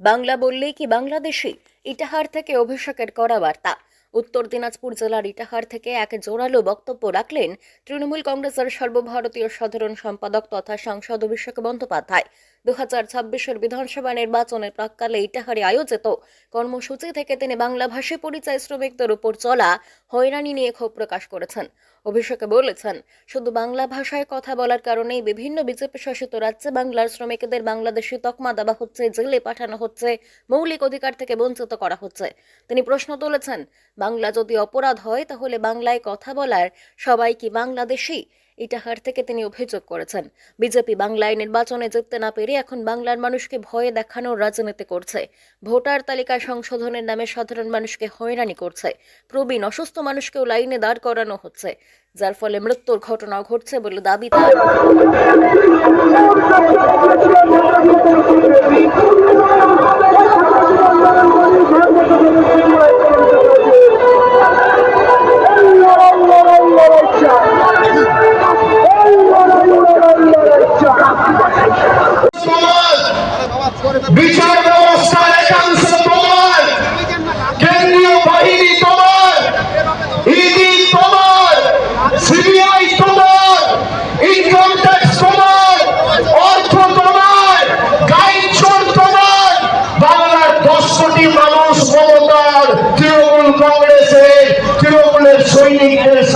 বাংলা বললেই কি বাংলাদেশি? ইটাহার থেকে অভিষেকের করা বার্তা। উত্তর দিনাজপুর জেলার ইটাহার থেকে এক জোরালো বক্তব্য রাখলেন তৃণমূল কংগ্রেসের সর্বভারতীয় সাধারণ সম্পাদক তথা সাংসদ অভিষেক বন্দ্যোপাধ্যায়। দু হাজার ছাব্বিশের বিধানসভা নির্বাচনের প্রাককালে ইটাহারে আয়োজিত কর্মসূচি থেকে তিনি বাংলাভাষী পরিচয় শ্রমিকদের উপর চলা হয়রানি নিয়ে ক্ষোভ প্রকাশ করেছেন। অভিষেক বলেছেন, শুধু বাংলা ভাষায় কথা বলার কারণেই বিভিন্ন বিজেপি শাসিত রাজ্যে বাংলার শ্রমিকদের বাংলাদেশি তকমা দেওয়া হচ্ছে, জেলে পাঠানো হচ্ছে, মৌলিক অধিকার থেকে বঞ্চিত করা হচ্ছে। তিনি প্রশ্ন তুলেছেন বাংলা যদি অপরাধ হয়, তাহলে বাংলায় কথা বলার সবাই কি বাংলাদেশি? ইটাহার থেকে তিনি অভিযোগ করেছেন। বিজেপি বাংলায় নির্বাচনে জিততে না পেরে এখন বাংলার মানুষকে ভয়ে দেখানোর রাজনীতি করছে। ভোটার তালিকা সংশোধনের নামে সাধারণ মানুষকে হয়রানি করছে। প্রবীণ অসুস্থ মানুষকেও লাইনে দাঁড় করানো হচ্ছে, যার ফলে মৃত্যুর ঘটনাও ঘটছে বলে দাবি তার।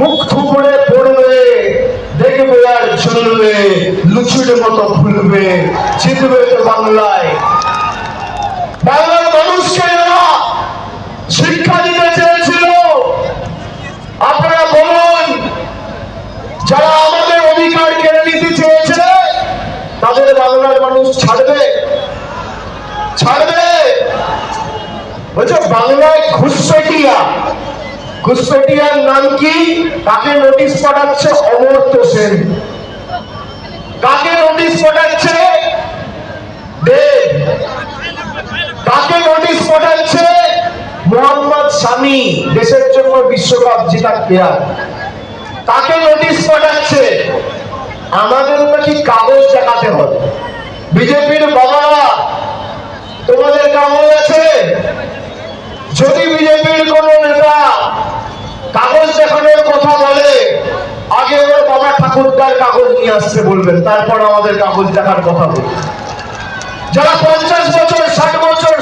মুখ থুবড়ে পড়বে, দেখবে আর চলবে, লুচুর মতো ফুলবে, জিতবে তো বাংলায়। বাংলার মানুষকে শিক্ষা দিতে চেয়েছিল, আপনারা বলুন, যারা আমাদের অধিকার কেড়ে নিতে চেয়েছে, তাদের বাংলার মানুষ ছাড়বে। ছাড়বে। বলছে, বাংলায় ঘুষপেটিয়া ঘুষপেটিয়ার নাম কি? কাকে নোটিশ পাঠাচ্ছে অমর্ত্য সেন কাকে নোটিশ পাঠাচ্ছে? দেব। কাকে নোটিশ পাঠাচ্ছে? মোহাম্মদ দেশের জন্য বিশ্বকাপ জেতার প্লেয়ার নোটিশ পাঠাচ্ছে? আমাদের নাকি কাগজ দেখাতে হবে? বিজেপির বাবারা, তোমাদের কাগজ আছে? যদি বিজেপির কোন নেতা কাগজ দেখানোর কথা বলে, আগে ওর বাবা ঠাকুরদার কাগজ নিয়ে আসছে বলবেন, তারপর আমাদের কাগজ দেখার কথা বলবেন। যারা পঞ্চাশ বছর, ষাট বছর